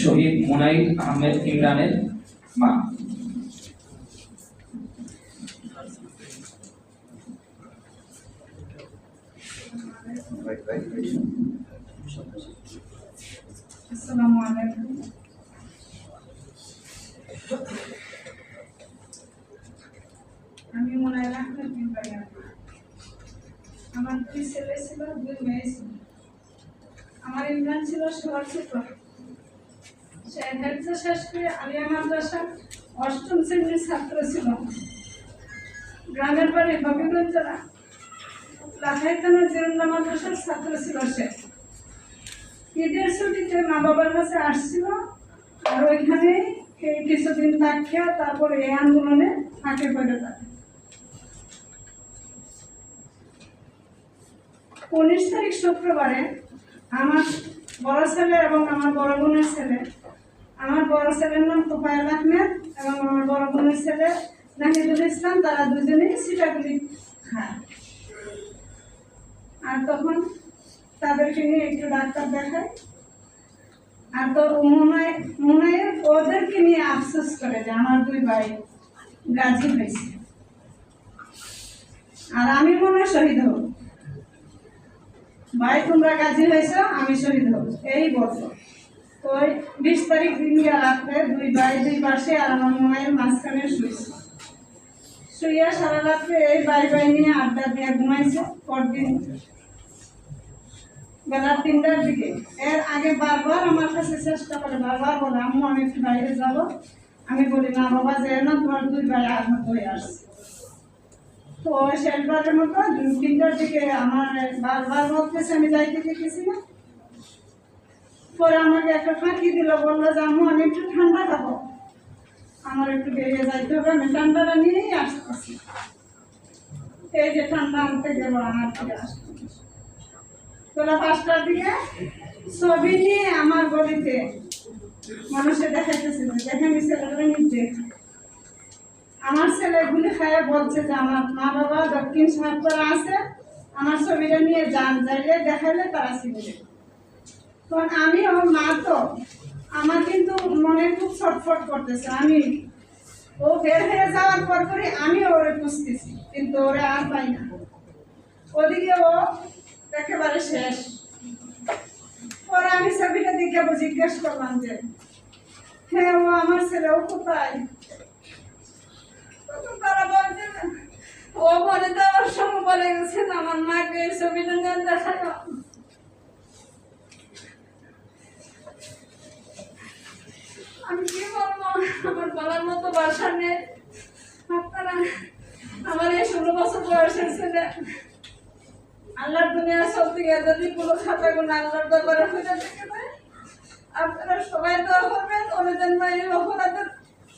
শহীদ মুনাইর আহমেদ ইমরানের মা। আসসালামু আলাইকুম আমি মনে হয় আহমেদ বিন বাড়িয়া আমার দুই ছেলে ছিল দুই মেয়ে ছিল আমার ইমরান ছিল সবার ছোট সে শেষ করে আলিয়া মাদ্রাসার অষ্টম শ্রেণির ছাত্র ছিল গ্রামের বাড়ি হবিগঞ্জ জেলা লাখাই থানার মাদ্রাসার ছাত্র ছিল সে। ঈদের ছুটিতে মা বাবার কাছে আসছিল আর ওইখানে কিছুদিন থাকিয়া তারপর এই আন্দোলনে ফাঁকে পড়ে যায় উনিশ তারিখ শুক্রবারে আমার বড় ছেলে এবং আমার বড় বোনের ছেলে। আমার বড় ছেলের নাম তোফায়েল আহমেদ এবং আমার বড় বোনের ছেলে নাহিদুল ইসলাম, তারা দুজনেই সিটাগুলি খায়। আর তখন তাদেরকে নিয়ে একটু ডাক্তার দেখায় আর তো মনে ওদেরকে নিয়ে আফসোস করে যে আমার দুই ভাই গাজী হয়েছে। আর আমি মনে শহীদ হব। ভাই, তোমরা গাজী হয়েছ, আমি শহীদ হব। এই বছর। তো বিশ তারিখ দিন রাত্রে দুই ভাই দুই পাশে আর আমার মায়ের মাঝখানে শুয়েছে শুইয়া সারা রাত্রে এই ভাই ভাই নিয়ে আড্ডা দিয়ে ঘুমাইছে, পরদিন বেলা তিনটার দিকে। এর আগে বারবার আমার কাছে চেষ্টা করে, বারবার বলে, আম্মু, আমি একটু বাইরে যাব। আমি বলি, না বাবা যে না, তোমার দুই ভাই আহমদ হয়ে আসছে। তো শেষবারের মতো তিনটার দিকে আমার বারবার বলতেছে আমি যাইতে দেখেছি না। পরে আমাকে একটা ফাঁকি দিল, বলল যে, আম্মু, আমি একটু ঠান্ডা খাব। আমার একটু বেরিয়ে যাইতে হবে, আমি ঠান্ডাটা নিয়েই আসতেছি। এই যে ঠান্ডা আনতে গেল আমার ফিরে আসতে বেলা পাঁচটার দিকে ছবি নিয়ে আমার গলিতে। মানুষে দেখাইতেছিল দেখে আমি ছেলেটা নিতে। আমার ছেলে গুলি খায় বলছে যে আমার মা বাবা দক্ষিণ সাহায্যরা আছে, আমার ছবিটা নিয়ে যান, যাইলে দেখাইলে তারা চিনবে তখন আমি ওর মা তো, আমার কিন্তু মনে খুব ছটফট করতেছে। আমি, ও বের হয়ে যাওয়ার পর পরে আমি ওরে খুঁজতেছি, কিন্তু ওরে আর পাই না। ওদিকে ও একেবারে শেষ। পরে আমি ছবিটা ও জিজ্ঞেস করলাম যে হ্যাঁ ও আমার ছেলে ও কোথায় ও বলে দেওয়ার সময় বলে গেছে না, আমার মাকে এই আমি কি বলব? আমার মতো বাসা নেই। আপনারা আমার এই ষোলো বছর আল্লাহর দুনিয়া চলতে গিয়ে যদি কোনো খাতা গুণ আল্লাহর ব্যাপারে আপনারা সবাই দোয়া করবেন জন্য এই অপরাধের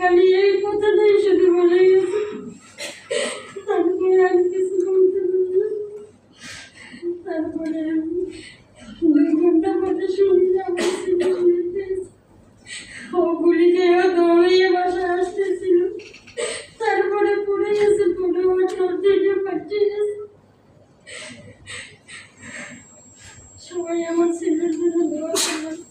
খালি এই কথাটাই শুধু বলে গেছে তারপরে আর কিছু বলতে। তারপরে আমি দুই ঘণ্টা পরে শুনি যে আমার ছেলে শুয়ে গেছে। ও গুলি খেয়েও দৌড়িয়ে বাসা আসতেছিল তারপরে পড়ে গেছে, পড়ে ও ঠোঁট থেকে ফাটিয়ে গেছে সবাই আমার ছেলের জন্য দোয়া করবেন